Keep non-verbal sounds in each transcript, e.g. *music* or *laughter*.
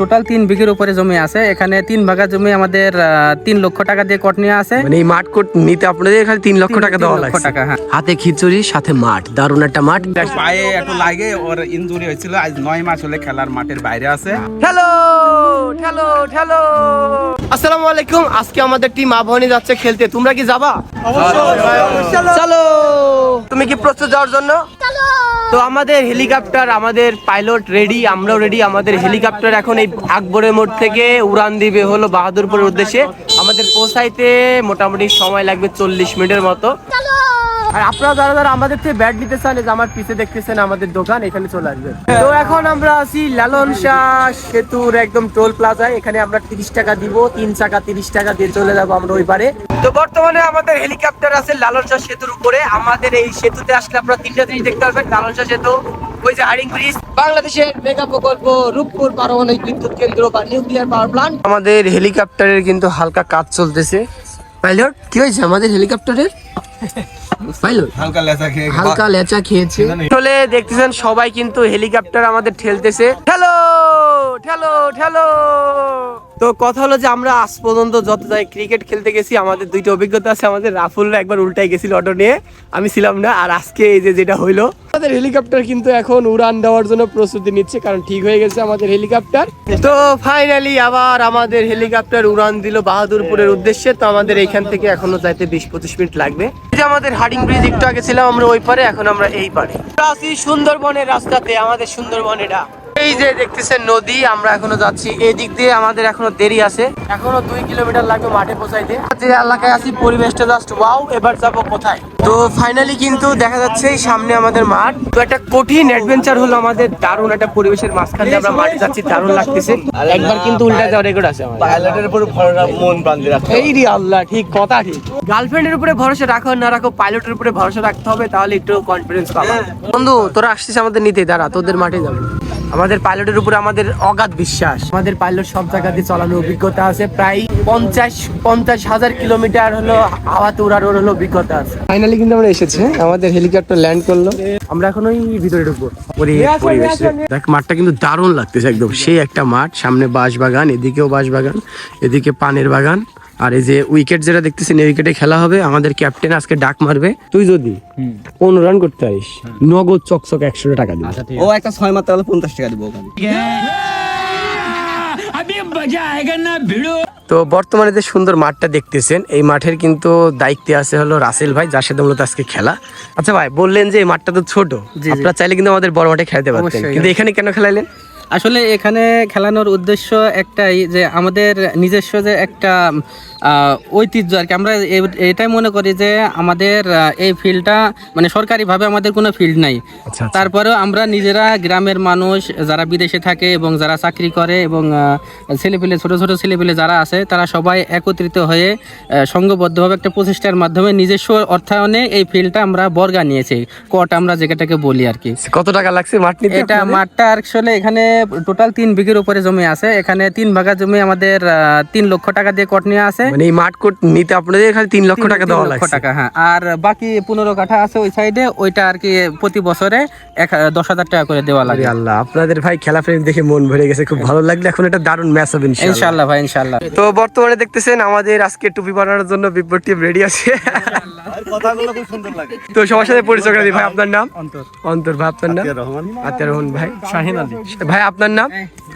Total তিন বিঘের উপরে জমি আছে। এখানে তিন ভাগা জমি আমাদের তিন লক্ষ টাকা দিয়ে কট নিয়ে আছে। মানে এই মাঠ কোট নিতে আপনাদের এখানে তিন লক্ষ টাকা দেওয়া লক্ষ লাগছে। টাকা, হ্যাঁ। হাতে খিচুড়ি সাথে মাঠ। দারুণ একটা মাঠ। পায়ে একটু লাগে ওর ইনজুরি হয়েছিল। আজ নয় মাস হলে খেলার মাঠের বাইরে আছে। হ্যালো হ্যালো হ্যালো আসসালামু আলাইকুম। আজকে আমাদের টিম আবহানি যাচ্ছে খেলতে। তোমরা কি যাবা? চলো। তুমি কি প্রস্তুত যাওয়ার জন্য? তো আমাদের হেলিকপ্টার আমাদের পাইলট রেডি আমরাও রেডি আমাদের হেলিকপ্টার এখন এই আকবরের মোড় থেকে উড়ান দিবে হলো বাহাদুরপুরের উদ্দেশ্যে। আমাদের পৌঁছাইতে মোটামুটি সময় লাগবে চল্লিশ মিনিটের মতো। আর আপনারা যারা যারা আমাদের থেকে ব্যাট নিতে চান যে আমার পিছে দেখতেছেন আমাদের দোকান, এখানে চলে আসবেন। তো এখন আমরা আছি লালন শাহ সেতুর একদম টোল প্লাজায়। এখানে আমরা তিরিশ টাকা দিব, তিন চাকা তিরিশ টাকা দিয়ে চলে যাব আমরা ওই পারে। তো বর্তমানে আমাদের হেলিকপ্টার আছে লালন শাহ সেতুর উপরে। আমাদের এই সেতুতে আসলে আপনারা তিনটা জিনিস দেখতে পারবেন, লালন শাহ সেতু ওই যে হারিং ব্রিজ বাংলাদেশের মেগা প্রকল্প রূপপুর পারমাণবিক বিদ্যুৎ কেন্দ্র বা নিউক্লিয়ার পাওয়ার প্ল্যান্ট আমাদের হেলিকপ্টারের কিন্তু হালকা কাজ চলতেছে। পাইলট কি হয়েছে আমাদের হেলিকপ্টারের হালকা লেসা খেয়ে হালকা লেচা খেয়েছে। আসলে দেখতেছেন সবাই কিন্তু হেলিকপ্টার আমাদের ঠেলতেছে। ঠেলো ঠেলো ঠেলো। তো কথা হলো যে আমরা আজ পর্যন্ত যত যাই ক্রিকেট খেলতে গেছি আমাদের দুইটা অভিজ্ঞতা আছে। আমাদের রাফুলরা একবার উল্টাই গেছিল অটো নিয়ে। আমি ছিলাম না আর আজকে এই যে যেটা হইল আমাদের হেলিকপ্টার কিন্তু এখন উড়ান দেওয়ার জন্য প্রস্তুতি নিচ্ছে, কারণ ঠিক হয়ে গেছে আমাদের হেলিকপ্টার। তো ফাইনালি আবার আমাদের হেলিকপ্টার উড়ান দিল বাহাদুরপুরের উদ্দেশ্যে, তো আমাদের এখান থেকে এখনও যাইতে বিশ পঁচিশ মিনিট লাগবে। আমাদের হার্ডিং ব্রিজ, একটু আগে ছিলাম আমরা ওই পারে, এখন আমরা এই পারে। আসি সুন্দরবনের রাস্তাতে, আমাদের সুন্দরবন এটা। এই যে দেখতেছেন নদী আমরা এখনও যাচ্ছি। এই দিক দিয়ে আমাদের এখনও দেরি আছে। এখনও দুই কিলোমিটার লাগবে মাঠে পৌঁছাইতে। যে এলাকায় আছি পরিবেশটা জাস্ট ওয়াও এবার যাব কোথায়? তো ফাইনালি কিন্তু দেখা যাচ্ছে সামনে আমাদের মাঠ। তো একটা কঠিন অ্যাডভেঞ্চার হলো আমাদের দারুণ একটা পরিবেশের মাঝখানে আমরা মাঠে যাচ্ছি দারুণ লাগতেছে। একবার কিন্তু উল্টা যাওয়ার রেকর্ড আছে পাইলটের উপর ভরসা মন বান্ধে রাখতে এই রে আল্লাহ ঠিক কথা ঠিক। গার্লফ্রেন্ডের উপরে ভরসা রাখো না রাখো পাইলটের উপরে ভরসা রাখতে হবে তাহলে একটু কনফিডেন্স পাবা। বন্ধু তোরা আসছিস আমাদের নিতে দাঁড়া তোদের মাঠে যাবে। আমাদের পাইলটের উপরে আমাদের অগাধ বিশ্বাস। আমাদের পাইলট সব জায়গাতে চালানোর অভিজ্ঞতা আছে। প্রায় পঞ্চাশ পঞ্চাশ হাজার কিলোমিটার হলো হাওয়াতে উড়ানোর হলো অভিজ্ঞতা আছে। ফাইনালি কিন্তু আমরা এসেছি? আমাদের হেলিকপ্টার ল্যান্ড করল। আমরা এখন ওই ভিতরে ঢুকবো। পরিবেশ। দেখ মাঠটা কিন্তু দারুণ লাগতেছে একদম। সেই একটা মাঠ সামনে বাঁশ বাগান এদিকেও বাঁশ বাগান এদিকে পানের বাগান। আর এই যে উইকেট যেটা দেখতেছেন এই উইকেটে খেলা হবে। আমাদের ক্যাপ্টেন আজকে ডাক মারবে। তুই যদি পনেরো রান করতে পারিস নগদ চকচক একশো টাকা দিবি। ও একটা ছয় মাত্র হলে পঞ্চাশ টাকা দিব ওখানে। তো বর্তমানে যে সুন্দর মাঠটা দেখতেছেন এই মাঠের কিন্তু দায়িত্বে আছে হলো রাসেল ভাই যার সাথে মূলত আজকে খেলা। আচ্ছা ভাই বললেন যে এই মাঠটা তো ছোট। আপনারা চাইলে কিন্তু আমাদের বড় মাঠে খেলতে পারতেন। কিন্তু এখানে কেন খেলাইলেন? আসলে এখানে খেলানোর উদ্দেশ্য একটাই যে আমাদের নিজস্ব যে একটা ঐতিহ্য আর কি। আমরা এটাই মনে করি যে আমাদের এই ফিল্ডটা মানে সরকারিভাবে আমাদের কোনো ফিল্ড নাই। আচ্ছা তারপরেও আমরা নিজেরা গ্রামের মানুষ যারা বিদেশে থাকে এবং যারা চাকরি করে এবং ছেলেপিলে ছোট ছোট ছেলেপিলে যারা আছে তারা সবাই একত্রিত হয়ে সংঘবদ্ধভাবে একটা প্রচেষ্টার মাধ্যমে নিজস্ব অর্থায়নে এই ফিল্ডটা আমরা বর্গা নিয়েছি। কট আমরা যেটাকে বলি আর কি। কত টাকা লাগছে মাঠ নিতে এটা? মাঠটা আসলে এখানে টোটাল তিন বিঘের উপরে জমি আছে। এখানে তিন ভাগা জমি আমাদের তিন লক্ষ টাকা দিয়ে কট নিয়ে আছে। মানে এই মাঠ কোট নিতে আপনাদের এখানে তিন লক্ষ টাকা দেওয়া লাগছে। টাকা হ্যাঁ। আর বাকি পনেরো কাঠা আছে ওই সাইডে ওইটা আর কি প্রতি বছরে এক দশ হাজার টাকা করে দেওয়া লাগে। আল্লাহ আপনাদের ভাই খেলা প্রেম দেখে মন ভরে গেছে খুব ভালো লাগল। এখন একটা দারুণ ম্যাচ হবে ইনশাল্লাহ ভাই ইনশাল্লাহ তো বর্তমানে দেখতেছেন আমাদের আজকে টুপি বানানোর জন্য বিপর টিম রেডি আছে। কথাগুলো খুব সুন্দর লাগে তো সবার সাথে পরিচয় করে দিই ভাই আপনার নাম? অন্তর। অন্তর ভাই আপনার নাম? রহমান। আতিয়ার রহমান ভাই। শাহিন আলী। ভাই আপনার নাম?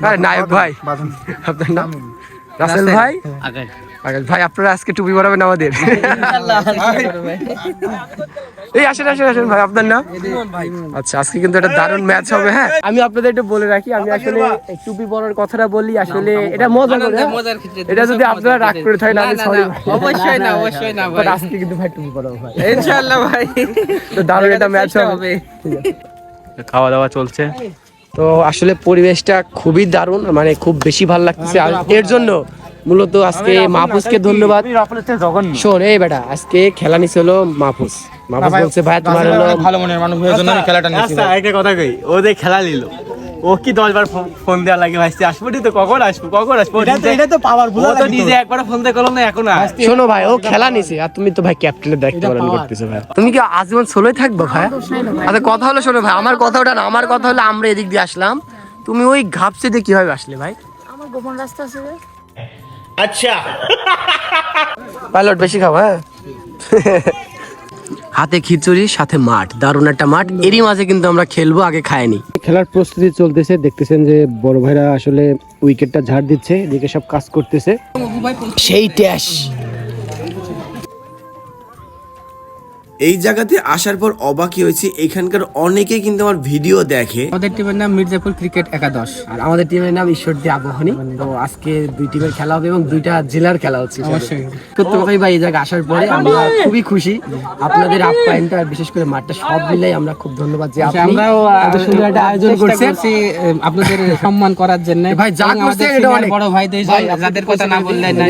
আরে নায়ক ভাই। আপনার নাম? রাসেল ভাই? আকাশ ভাই আপনারা আজকে টুপি পরাবেন আমাদের? এই আসেন আসেন আসেন ভাই আপনার নাম? আচ্ছা আজকে কিন্তু একটা দারুণ ম্যাচ হবে হ্যাঁ? আমি আপনাদের একটু বলে রাখি আমি আসলে টুপি পরার কথাটা বলি আসলে এটা মজা করে হ্যাঁ? মজার এটা যদি আপনারা রাগ করে থাকেন আমি সরি অবশ্যই না *laughs* অবশ্যই না ভাই। আজকে কিন্তু ভাই টুপি পরাবো ভাই। ইনশাল্লাহ ভাই। *laughs* তো দারুণ একটা ম্যাচ হবে। খাওয়া দাওয়া চলছে। তো আসলে পরিবেশটা খুবই দারুণ মানে খুব বেশি ভালো লাগতেছে। আর এর জন্য মূলত আজকে মাহফুজকে ধন্যবাদ। শোন এই বেটা আজকে খেলা নিছে হলো মাহফুজ। মাহফুজ বলছে ভাই তোমার হলো ভালো মনের মানুষ হয়ে জন্য খেলাটা নিয়েছি একটা কথা কই ও যে খেলা নিল ও কি দশ বার ফোন দেওয়া লাগে ভাই? আসব তো? কখন আসব? কখন আসব? এটা তো পাওয়ার ও তো নিজে একবার ফোন দিয়ে করলাম না এখন শোনো ভাই ও খেলা নিছে আর তুমি তো ভাই ক্যাপ্টেনের দায়িত্ব পালন করতেছো ভাই। তুমি কি আজীবন ষোলোই থাকবে ভাই? আচ্ছা কথা হলো শোনো ভাই আমার কথা ওটা না আমার কথা হলো আমরা এদিক দিয়ে আসলাম। তুমি ওই ঘাপসে দিয়ে কীভাবে আসলে ভাই? আমার গোপন রাস্তা আছে যে পাইলট বেশি খাও হ্যাঁ? হাতে খিচুড়ি সাথে মাঠ। দারুণ একটা মাঠ। এরই মাঝে কিন্তু আমরা খেলব আগে খায়নি খেলার প্রস্তুতি চলতেছে দেখতেছেন যে বড় ভাইরা আসলে উইকেটটা ঝাড় দিচ্ছে এদিকে সব কাজ করতেছে। সেই ট্যাশ এই জায়গাতে আসার পর অবাকই হয়েছি। এখানকার অনেকেই কিন্তু আমার ভিডিও দেখে। আমাদের টিমের নাম মির্জাপুর ক্রিকেট একাদশ। আর আমাদের টিমের নাম ঈশ্বরদী আবাহনী। তো আজকে দুই টিমের খেলা হবে এবং দুইটা জেলার খেলা হচ্ছে অবশ্যই। সত্যি ভাই এই জায়গায় আসার পরে আমরা খুবই খুশি। আপনাদের আপ্যায়নটা আর বিশেষ করে মাঠটা সব মিলাই আমরা খুব ধন্যবাদ যে আপনি আমরাও এত সুন্দর একটা আয়োজন করছি, আপনাদের সম্মান করার জন্য। ভাই, যা করছেন এটা অনেক। বড় ভাই ভাই, যাদের কথা না বললে না।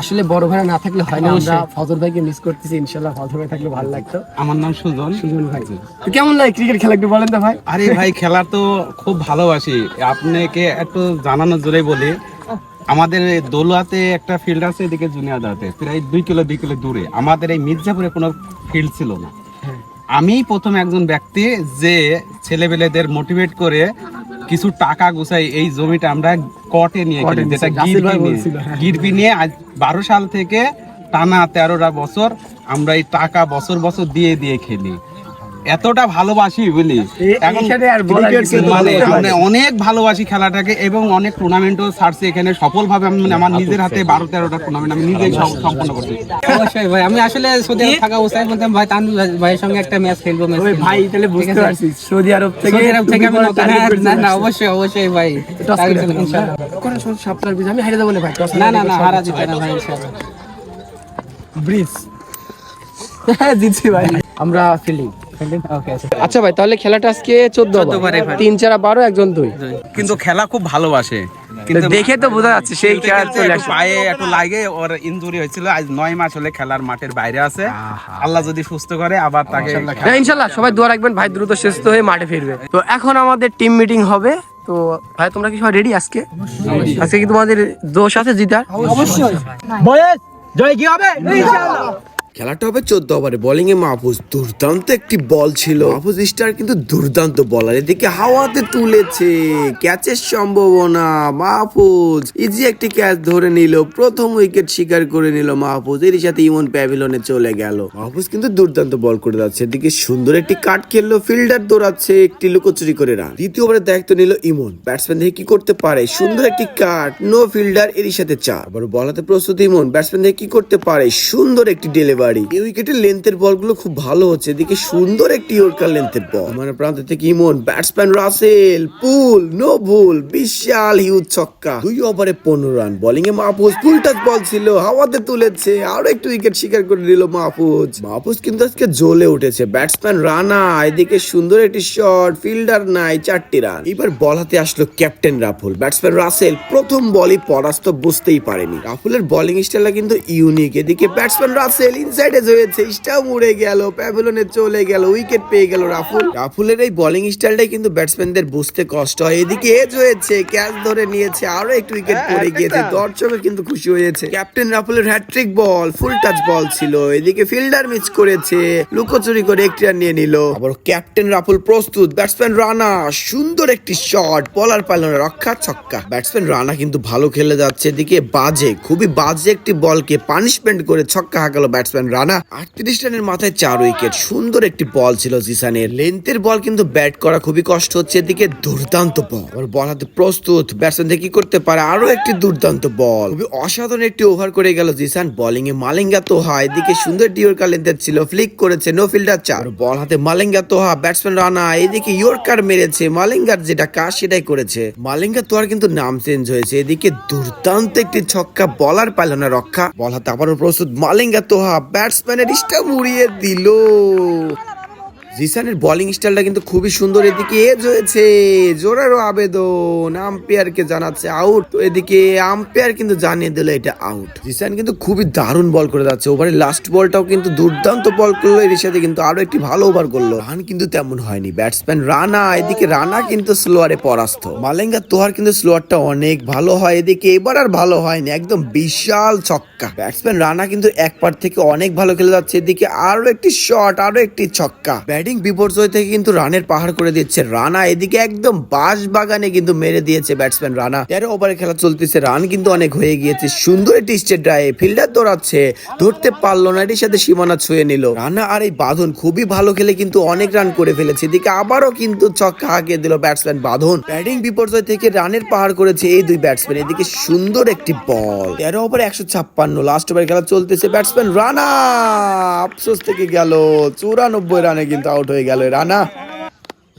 আসলে বড় ভাইরা না থাকলে হয় না আমরা। ফজর ভাইকে মিস করতেছি ইনশাল্লাহ ফজর ভাই থাকলে ভালো লাগতো। আমার নাম সুজন। সুজন ভাই। কেমন লাগে ক্রিকেট খেলা একটু বলেন তো ভাই? আরে ভাই খেলা তো খুব ভালোবাসি। আপনাকে একটু জানানোর জোরে বলি আমাদের দোলাতে একটা ফিল্ড আছে এদিকে জুনিয়াদাতে প্রায় দুই কিলো দুই কিলো দূরে। আমাদের এই মির্জাপুরে কোনো ফিল্ড ছিল না। আমি প্রথম একজন ব্যক্তি যে ছেলেবেলেদের মোটিভেট করে কিছু টাকা গুছাই এই জমিটা আমরা কটে নিয়ে যেটা গিরপি নিয়ে। গিরপি নিয়ে আজ বারো সাল থেকে টানা তেরোটা বছর আমরা এই টাকা বছর বছর দিয়ে দিয়ে খেলি। এতটা ভালোবাসি বুঝলি? এখন। মানে। অনেক ভালোবাসি খেলাটাকে এবং অনেক টুর্নামেন্টও ছাড়ছি এখানে। সফলভাবে আমি মানে আমার নিজের হাতে বারো তেরোটা টুর্নামেন্ট আমি নিজেই সম্পন্ন করছি। অবশ্যই ভাই আমি আসলে সৌদি আরব থাকা অবস্থায় বলতাম ভাই তানভীর ভাই- ভাইয়ের সঙ্গে একটা ম্যাচ খেলব ভাই তাহলে বুঝতে পারছি সৌদি আরব থেকে সৌদি আরব থেকে হ্যাঁ, না না অবশ্যই অবশ্যই ভাই। ইনশাআল্লাহ। কোন সপ্তাহের আমি হেরে দেবো ভাই না না না হারা জিতে না ভাই ইনশাআল্লাহ। ব্রিজ। হ্যাঁ জিতছি ভাই। আমরা ফিল্ডিং আচ্ছা। ভাই তাহলে খেলাটা আজকে চোদ্দ তিন চার বারো একজন দুই। কিন্তু খেলা খুব ভালোবাসে। কিন্তু দেখে তো বোঝা যাচ্ছে সেই খেলা চলে পায়ে একটু লাগে ওর ইনজুরি হয়েছিল। আজ নয় মাস হলে খেলার মাঠের বাইরে আছে। আল্লাহ যদি সুস্থ করে আবার তাকে ইনশাল্লাহ সবাই দোয়া রাখবেন ভাই দ্রুত সুস্থ হয়ে মাঠে ফিরবে। তো এখন আমাদের টিম মিটিং হবে। তো ভাই তোমরা কি সবাই রেডি আজকে? আজকে কি তোমাদের দোষ আছে জিতার? જય ગયો બે ઇન્શાલ્લાહ খেলাটা হবে চোদ্দ ওভারে। বোলিং এ মাহফুজ দুর্দান্ত একটি বল ছিল। মাহফুজ স্টার কিন্তু দুর্দান্ত বলার এদিকে হাওয়াতে তুলেছে। ক্যাচের সম্ভাবনা। মাহফুজ ইজি একটি ক্যাচ ধরে নিল। প্রথম উইকেট শিকার করে নিল মাহফুজ। এর সাথে ইমন প্যাভিলনে চলে গেল। মাহফুজ কিন্তু দুর্দান্ত বল করে যাচ্ছে। এদিকে সুন্দর একটি কাট খেললো। ফিল্ডার দৌড়াচ্ছে। একটি লুকোচুরি করে রান দ্বিতীয় ওভারের দায়িত্ব নিল ইমন। ব্যাটসম্যান দেখে কি করতে পারে? সুন্দর একটি কাট নো ফিল্ডার এরই সাথে চার। আবার বলাতে প্রস্তুত ইমন। ব্যাটসম্যান দেখে কি করতে পারে? সুন্দর একটি ডেলিভারি এই উইকেটে লেন্থের বলগুলো খুব ভালো হচ্ছে। এদিকে সুন্দর একটি ইয়র্কার লেন্থের বল মানে প্রান্ত থেকে Emon batsman Russell pull no ভুল বিশাল হিউজ ছক্কা। দুই ওভারে পনেরো রান বোলিং এ মাহফুজ ফুল টাচ বল ছিল, হাওয়াতে তুলেছে। আরও একটু উইকেট শিকার করে নিল মাহফুজ। মাহফুজ কিন্তু আজকে জ্বলে উঠেছে। ব্যাটসম্যান রানা এদিকে সুন্দর একটি শট ফিল্ডার নাই, চারটি রান এবার বল হাতে আসলো ক্যাপ্টেন রাফুল ব্যাটসম্যান রাসেল প্রথম বলই পরাস্ত, বুঝতেই পারেনি। রাফুলের বোলিং স্টাইলটা কিন্তু ইউনিক এদিকে ব্যাটসম্যান রাসেল ইনসাইডে হয়েছে স্টাম উড়ে গেল প্যাভিলনে চলে গেল উইকেট পেয়ে গেল রাফুল রাফুলের এই বোলিং স্টাইলটাই কিন্তু ব্যাটসম্যানদের বুঝতে কষ্ট হয়। এদিকে এজ হয়েছে ক্যাচ ধরে নিয়েছে আরও একটু উইকেট পড়ে গিয়েছে দর্শকও কিন্তু খুশি হয়েছে। Captain রাফুলের hattrick ball full touch ball ছিল। এদিকে ফিল্ডার মিস করেছে লুকোচুরি করে একটি রান নিয়ে নিল। আবার ক্যাপ্টেন রাফুল প্রস্তুত ব্যাটসম্যান রানা সুন্দর একটি শট বলার পারল না রক্ষা ছক্কা। ব্যাটসম্যান রানা কিন্তু ভালো খেলে যাচ্ছে এদিকে বাজে খুবই বাজে একটি বলকে পানিশমেন্ট করে ছক্কা হাঁকালো ব্যাটসম্যান রানা আটত্রিশ রানের মাথায় চার উইকেট। সুন্দর একটি বল ছিল জিসানের। লেন্থের বল কিন্তু ব্যাট করা খুবই কষ্ট হচ্ছে। এদিকে দুর্দান্ত বল। বল হাতে প্রস্তুত। ব্যাটসম্যান কি করতে পারে? আরও একটি দুর্দান্ত বল। খুবই অসাধারণ একটি ওভার করে গেল জিসান। বোলিং এ মালিঙ্গা তোহা। এদিকে সুন্দর ডিওরকা লেন্থের ছিল। ফ্লিক করেছে নো ফিল্ডার চার। বল হাতে মালিঙ্গা তোহা। ব্যাটসম্যান রানা এদিকে ইয়র্কার মেরেছে। মালিঙ্গার যেটা কাজ সেটাই করেছে। মালিঙ্গা তোহার কিন্তু নাম চেঞ্জ হয়েছে। এদিকে দুর্দান্ত একটি ছক্কা। বলার পাইল না রক্ষা। বল হাতে আবারও প্রস্তুত। মালিঙ্গা তোহা ব্যাটসম্যানের ইস্টা মুড়িয়ে দিল। জিসানের বোলিং স্টাইলটা কিন্তু খুবই সুন্দর। এদিকে এজ হয়েছে জোরারও আবেদন। আম্পায়ারকে জানাচ্ছে আউট তো এদিকে আম্পায়ার কিন্তু জানিয়ে দিল এটা আউট জিসান কিন্তু খুবই দারুণ বল করে যাচ্ছে। ওভারের লাস্ট বলটাও কিন্তু দুর্দান্ত বল করল। এর সাথে কিন্তু আরও একটি ভালো ওভার করল। রান কিন্তু তেমন হয়নি। ব্যাটসম্যান রানা, এদিকে রানা কিন্তু স্লোয়ারে পরাস্ত। মালেঙ্গা তোহার কিন্তু স্লোয়ারটা অনেক ভালো হয়। এদিকে এবার আর ভালো হয়নি। একদম বিশাল ছক্কা। ব্যাটসম্যান রানা কিন্তু এক পার থেকে অনেক ভালো খেলে যাচ্ছে। এদিকে আরও একটি শট আরও একটি ছক্কা। ব্যাটিং ব্যাটিং বিপর্যয় থেকে কিন্তু রানের পাহাড় করে দিচ্ছে রানা। এদিকে একদম বাস বাগানে কিন্তু মেরে দিয়েছে ব্যাটসম্যান রানা। তেরো ওভারে খেলা চলতেছে, রান কিন্তু অনেক হয়ে গিয়েছে। সুন্দর একটি স্টেট ড্রাইভ, ফিল্ডার দৌড়াচ্ছে, ধরতে পারল না, এটির সাথে সীমানা ছুঁয়ে নিল। রানা আর এই বাঁধন খুবই ভালো খেলে কিন্তু অনেক রান করে ফেলেছে। এদিকে আবারও কিন্তু ছক্কা হাঁকিয়ে দিল ব্যাটসম্যান বাঁধন। ব্যাটিং বিপর্যয় থেকে রানের পাহাড় করেছে এই দুই ব্যাটসম্যান। এদিকে সুন্দর একটি বল। তেরো ওভারে একশো ছাপ্পান্ন, লাস্ট ওভার খেলা চলতেছে ব্যাটসম্যান রানা। আফসোস থেকে গেল, চুরানব্বই রানে কিন্তু আউট হয়ে গেল রানা।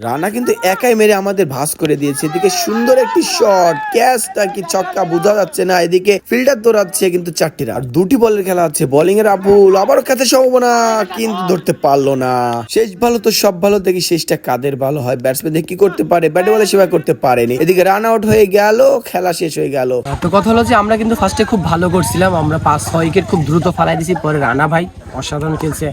রানা কিন্তু একাই মেরে আমাদের ভাস করে দিয়েছে। এদিকে সুন্দর একটি শট ক্যাচটা কি ছক্কা, বোঝা যাচ্ছে না। এদিকে ফিল্ডার দৌড়াচ্ছে কিন্তু চারটি আর দুটি বলের খেলা আছে বোলিং এর আবুল। আবারও খেতে সম্ভাবনা, কিন্তু ধরতে পারল না। শেষ ভালো তো সব ভালো, দেখি শেষটা কাদের ভালো হয়। ব্যাটসম্যান কি করতে পারে ব্যাটে বলে সেবা করতে পারেনি। এদিকে রান আউট হয়ে গেল, খেলা শেষ হয়ে গেল। তো কথা হলো যে আমরা কিন্তু ফার্স্টে খুব ভালো করছিলাম। আমরা পাঁচ, ছয় উইকেট খুব দ্রুত ফালাই দিছি পরে রানা ভাই অসাধারণ খেলছে।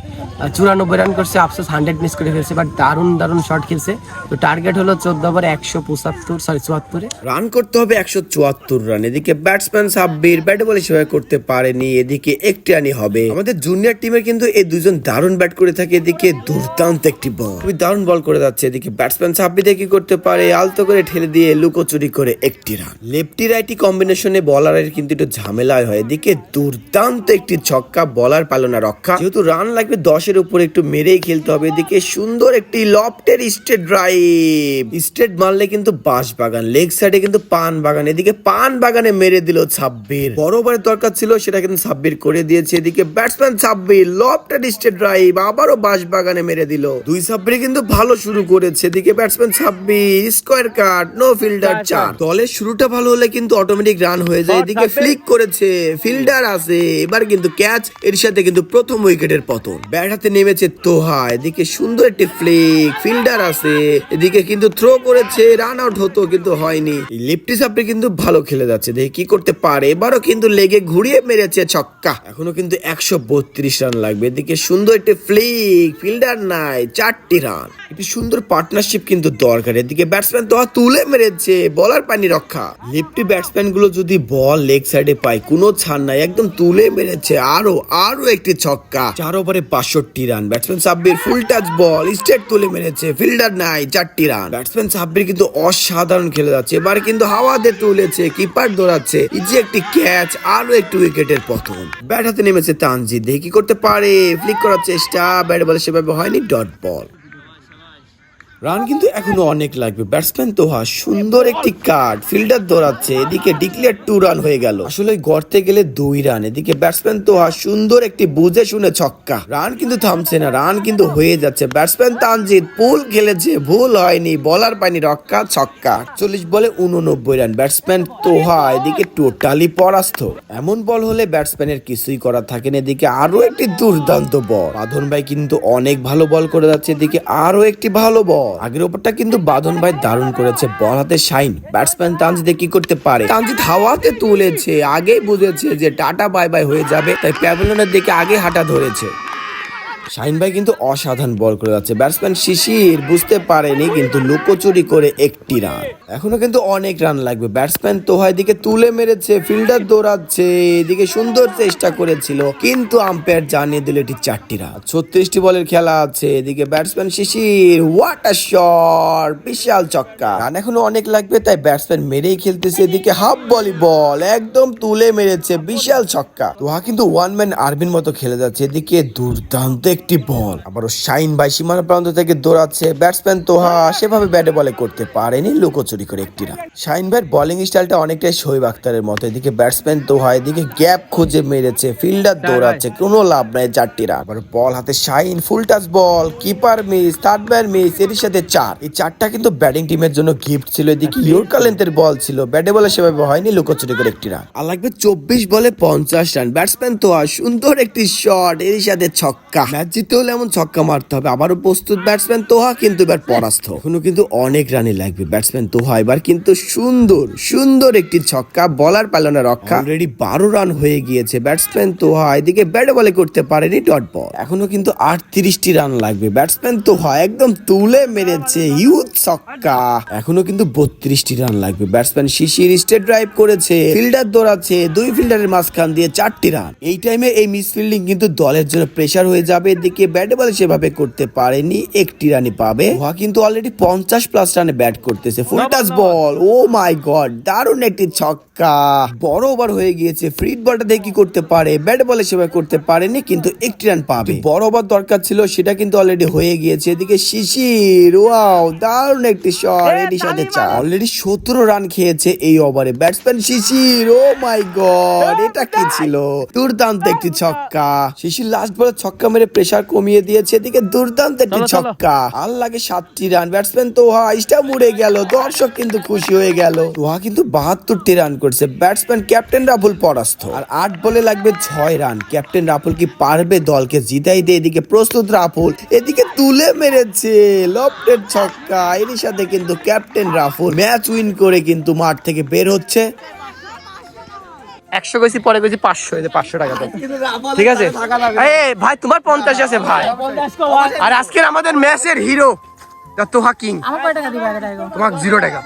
চুরানব্বই রান করছে আফসোস হান্ড্রেড মিস করে ফেলছে বাট দারুণ দারুণ শট খেলছে। তো টার্গেট হলো চোদ্দ ওভারে একশো পঁচাত্তর সরি চুয়াত্তরে রান করতে হবে একশো চুয়াত্তর রান এদিকে ব্যাটসম্যান সাব্বির ব্যাটে বলে সেভাবে করতে পারেনি, এদিকে একটি রানই হবে। আমাদের জুনিয়র টিমের কিন্তু এই দুজন দারুণ ব্যাট করে থাকে, এদিকে দুর্দান্ত একটি বল খুবই দারুণ বল করে যাচ্ছে এদিকে ব্যাটসম্যান সাব্বির কি করতে পারে, আলতো করে ঠেলে দিয়ে লুকোচুরি করে একটি রান লেফটি রাইটি কম্বিনেশনে বলারের কিন্তু একটু ঝামেলায় হয়। এদিকে দুর্দান্ত একটি ছক্কা বলার পালো না রক্ষা যেহেতু রান লাগবে দশের উপরে একটু মেরেই খেলতে হবে। এদিকে সুন্দর একটি লফটের স্টেট ড্রাইভ স্টেট মারলে কিন্তু বাঁশ বাগান লেগ সাইডে কিন্তু পান বাগান এদিকে পান বাগানে মেরে দিল ছাব্বির। বড় ওভারের দরকার ছিল সেটা কিন্তু ছাব্বির করে দিয়েছে। এদিকে ব্যাটসম্যান ছাব্বির লফটের স্টেট ড্রাইভ আবারও বাঁশ বাগানে মেরে দিল। দুই ছাব্বির কিন্তু ভালো শুরু করেছে। এদিকে batsman Sabbir square cut no fielder চার দলের শুরুটা ভালো হলে কিন্তু অটোমেটিক রান হয়ে যায়। এদিকে ফ্লিক করেছে ফিল্ডার আছে। এবার কিন্তু ক্যাচ এর সাথে কিন্তু প্রথম উইকেটের পতন। ব্যাট হাতে নেমেছে তোহা, এদিকে সুন্দর একটি ফ্লিক ফিল্ডার আছে, এদিকে কিন্তু থ্রো করেছে রান আউট হতো কিন্তু হয়নি। লিফটি সাপড়ি কিন্তু ভালো খেলে যাচ্ছে, দেখি কি করতে পারে। এবারও কিন্তু লেগে ঘুরিয়ে মেরেছে ছক্কা। এখনও কিন্তু একশো বত্রিশ রান লাগবে, এদিকে সুন্দর একটি ফ্লিক ফিল্ডার নাই, চারটি রান একটি সুন্দর পার্টনারশিপ কিন্তু দরকার, এদিকে ব্যাটসম্যান তোহা তুলে মেরেছে বলার পানি রক্ষা। লিফটি ব্যাটসম্যানগুলো যদি বল লেগ সাইডে পায়, কোনো ছাড় নাই, একদম তুলে মেরেছে, আরও আরও একটি ছক্কা। চার ওভারে বাষট্টি run. Batsman Sabbir full touch ball straight তুলে মেরেছে। ফিল্ডার নাই, চারটি রান। ব্যাটসম্যান সাব্বির কিন্তু অসাধারণ খেলে যাচ্ছে। এবার কিন্তু হাওয়াতে তুলেছে কিপার দৌড়াচ্ছে। ইজি একটি ক্যাচ আরও একটি উইকেটের পতন। ব্যাট হাতে নেমেছে তানজিদ। দেখি করতে পারে। ফ্লিক করার চেষ্টা। ব্যাট বলে সেভাবে হয়নি ডট বল রান কিন্তু এখনও অনেক লাগবে। ব্যাটসম্যান তোহা, সুন্দর একটি কার্ড ফিল্ডার দৌড়াচ্ছে, এদিকে ডিক্লেয়ার টু রান হয়ে গেল। আসলে গড়তে গেলে দুই রান এদিকে ব্যাটসম্যান তোহা, সুন্দর একটি বুঝে শুনে ছক্কা। রান কিন্তু থামছে না রান কিন্তু হয়ে যাচ্ছে। ব্যাটসম্যান তানজিদ পুল খেলেছে, ভুল হয়নি বলার পানি রক্ষা, ছক্কা। আটচল্লিশ বলে উননব্বই রান ব্যাটসম্যান তোহা এদিকে টোটালি পরাস্ত। এমন বল হলে ব্যাটসম্যানের কিছুই করা থাকে না, এদিকে আরও একটি দুর্দান্ত বল বাঁধন ভাই কিন্তু অনেক ভালো বল করে যাচ্ছে, এদিকে আরও একটি ভালো বল আগের ওপরটা কিন্তু বাঁধন ভাই দারুণ করেছে, বল হাতে শাইন। ব্যাটসম্যান তানজিদে কি করতে পারে? তানজিদ হাওয়াতে তুলেছে, আগেই বুঝেছে যে টাটা বাই বাই হয়ে যাবে, তাই প্যাভিলিয়নের দিকে আগে হাঁটা ধরেছে। শাহিন ভাই কিন্তু অসাধারণ বল করে যাচ্ছে। ব্যাটসম্যান শিশির বুঝতে পারেনি, কিন্তু লুকোচুরি করে একটি রান। এখনও কিন্তু অনেক রান লাগবে। ব্যাটসম্যান তোহাই দিকে তুলে মেরেছে, ফিল্ডার দৌড়াচ্ছে, এদিকে সুন্দর চেষ্টা করেছিল, কিন্তু আম্পায়ার জানিয়ে দিল এটি চারটি রান। ছত্রিশটি বলের খেলা আছে, এদিকে batsman Shishir what a shot বিশাল চক্কা রান এখনও অনেক লাগবে, তাই ব্যাটসম্যান মেরেই খেলতেছে, এদিকে হাফ বলি বল, একদম তুলে মেরেছে, বিশাল ছক্কা। তোহা কিন্তু ওয়ান ম্যান আর্মির মতো খেলে যাচ্ছে, এদিকে দুর্দান্ত একটি বল। আবারও শাইন বাই সীমানা প্রান্ত থেকে দৌড়াচ্ছে। ব্যাটসম্যান তোহা সেভাবে ব্যাটে বলে করতে পারেনি লুকোচুরি করে একটি রান। শাইন ভাইয়ের বোলিং স্টাইলটা অনেকটাই শোয়েব আক্তারের মতো। এদিকে ব্যাটসম্যান তোহা এদিকে গ্যাপ খুঁজে মেরেছে। ফিল্ডার দৌড়াচ্ছে কোনো লাভ নাই চারটি রান। আবার বল হাতে Shine full touch ball keeper miss third man miss এর সাথে চার। এই চারটা কিন্তু ব্যাটিং টিমের জন্য গিফট ছিল। এদিকে ইয়র্কার লেন্থের বল ছিল। ব্যাটে বলে সেভাবে হয়নি লুকোচুরি করে একটি রান। আর লাগবে চব্বিশ বলে পঞ্চাশ রান। ব্যাটসম্যান তোহা সুন্দর একটি শট এর সাথে ছক্কা। ম্যাচ জিততে হলে এমন ছক্কা মারতে হবে। আবারও প্রস্তুত ব্যাটসম্যান তোহা, কিন্তু এবার পরাস্ত। এখনও কিন্তু অনেক রানই লাগবে। ব্যাটসম্যান তোহা এবার কিন্তু সুন্দর সুন্দর একটি ছক্কা, বলার পালনে রক্ষা। অলরেডি বারো রান হয়ে গিয়েছে ব্যাটসম্যান তোহা। এদিকে ব্যাট বলে করতে পারেনি ডট বল এখনও কিন্তু আটত্রিশটি রান লাগবে। ব্যাটসম্যান তোহা একদম তুলে মেরেছে। হিউজ ছক্কা। এখনও কিন্তু বত্রিশটি রান লাগবে। ব্যাটসম্যান শিশির স্টেট ড্রাইভ করেছে ফিল্ডার দৌড়াচ্ছে, দুই ফিল্ডারের মাঝখান দিয়ে চারটি রান। এই টাইমে এই মিস ফিল্ডিং কিন্তু দলের জন্য প্রেসার হয়ে যাবে। এদিকে ব্যাট বল সেভাবে করতে পারেনি একটি রানই পাবে। তোহা কিন্তু অলরেডি পঞ্চাশ প্লাস রানে ব্যাট করতেছে। ফুল টাচ বল ও মাই গড দারুণ একটি ছক্কা। বড় ওভার হয়ে গিয়েছে ফ্রিড বলটা দিয়ে কি করতে পারে ব্যাট বলে সেভাবে করতে পারেনি কিন্তু একটি রান পাবে। বড় ওভার দরকার ছিল সেটা কিন্তু অলরেডি হয়ে গিয়েছে। এদিকে শিশির ওয়াও দারুণ একটি শট এটির সাথে চার। অলরেডি সতেরো রান খেয়েছে এই ওভারে। ব্যাটসম্যান শিশির ও মাই গড এটা কি ছিল? দুর্দান্ত একটি ছক্কা। শিশির লাস্ট বলে ছক্কা মেরে প্রেসার কমিয়ে দিয়েছে। এদিকে দুর্দান্ত একটি ছক্কা। আর লাগে সাতটি রান ব্যাটসম্যান তো হাইসটা মুড়ে গেল। দর্শক কিন্তু খুশি হয়ে গেল। তোহা কিন্তু বাহাত্তরটি রান করছে। ব্যাটসম্যান ক্যাপ্টেন রাহুল পরাস্ত। আর আট বলে লাগবে ছয় রান ক্যাপ্টেন রাহুল কি পারবে দলকে জিতাই দিয়ে? এদিকে প্রস্তুত রাহুল। এদিকে তুলে মেরেছে লফটের ছক্কা। এরই সাথে কিন্তু ক্যাপ্টেন রাহুল ম্যাচ উইন করে কিন্তু মাঠ থেকে বের হচ্ছে। একশো গেছি পরে গেছি পাঁচশো এই যে পাঁচশো টাকা দাও ঠিক আছে? ভাই তোমার পঞ্চাশ আছে ভাই। আর আজকের আমাদের ম্যাচের হিরো তোহা কিং। আমার কয় টাকা দিবে এটা তোমার জিরো টাকা।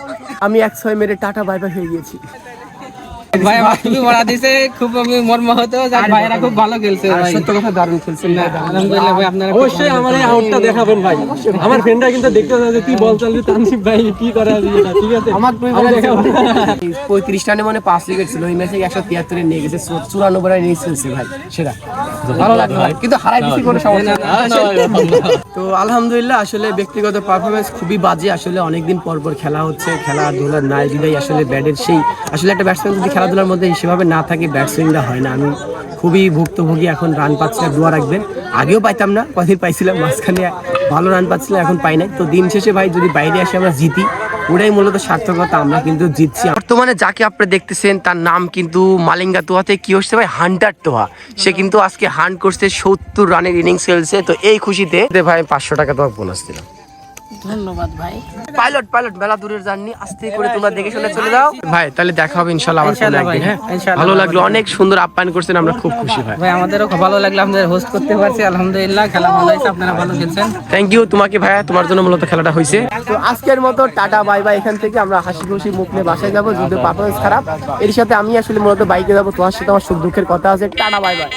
আমি এক ছয় মেরে টাটা বাই বাই হয়ে গিয়েছি। ভাই আমার খুবই বড়া দিছে খুব আমি মর্মাহত যাক ভাইয়েরা খুব ভালো খেলছে ভাই। সত্য কথা দারুণ খেলছেন আলহামদুলিল্লাহ ভাই আপনারা অবশ্যই আমার এই আউটটা দেখাবেন ভাই। আমার ফ্রেন্ডরা কিন্তু দেখতে যে তুই বল চালবি তানসিফ ভাই কি করে ঠিক আছে? আমার আমি দেখাবো। *laughs* পঁয়ত্রিশ রানে মানে পাঁচ উইকেট ছিল ওই ম্যাচে একশো তিয়াত্তরে নিয়ে গেছে চুরানব্বই রানে নিয়ে ফেলছে ভাই সেটা। ভালো লাগল ভাই কিন্তু হারাই দিচ্ছি কোনো সমস্যা তো আলহামদুলিল্লাহ আসলে ব্যক্তিগত পারফরমেন্স খুবই বাজে আসলে অনেকদিন পর পর খেলা হচ্ছে খেলাধুলার নাই দিলেই আসলে ব্যাটের সেই আসলে একটা ব্যাটসম্যান যদি খেলাধুলার মধ্যে সেভাবে না থাকে ব্যাটসুইংটা হয় না। আমি খুবই ভুক্তভোগী, এখন রান পাচ্ছি না দোয়া রাখবেন। আগেও পাইতাম না, কদিন পাইছিলাম, মাঝখানে ভালো রান পাচ্ছিলাম এখন পাই নাই। তো দিন শেষে ভাই, যদি বাইরে আসে আমরা জিতি। ওটাই মূলত সার্থকতা, আমরা কিন্তু জিতছি। বর্তমানে যাকে আপনি দেখতেছেন, তার নাম কিন্তু মালিঙ্গা তোহাতে। কি হচ্ছে ভাই? হান্টার তোহা। সে কিন্তু আজকে হান্ট করছে সত্তর রানের ইনিংস খেলছে। তো এই খুশিতে ভাই পাঁচশো টাকা তোমার বোনাস দিলাম। ধন্যবাদ ভাই। পাইলট পাইলট মেলা দূরের জার্নি আস্তে করে তোমরা দেখে শুনে চলে যাও। ভাই তাহলে দেখা হবে ইনশাল্লাহ আবার কোনো একদিন হ্যাঁ? ভালো লাগল অনেক সুন্দর আপ্যায়ন করছেন আমরা খুব খুশি ভাই। ভাই আমাদেরও খুব ভালো লাগল আমাদের হোস্ট করতে পারছি আলহামদুলিল্লাহ খেলা ভালো হয়েছে আপনারা ভালো খেলছেন। থ্যাংক ইউ তোমাকে ভাইয়া তোমার জন্য মূলত খেলাটা হয়েছে। তো আজকের মতো টাটা বাই বাই এখান থেকে আমরা হাসি খুশি মুখ নিয়ে বাসায় যাব যদিও পারফরমেন্স খারাপ। এর সাথে আমি আসলে মূলত বাইকে যাব তোমার সাথে আমার সুখ দুঃখের কথা আছে। Tata bye bye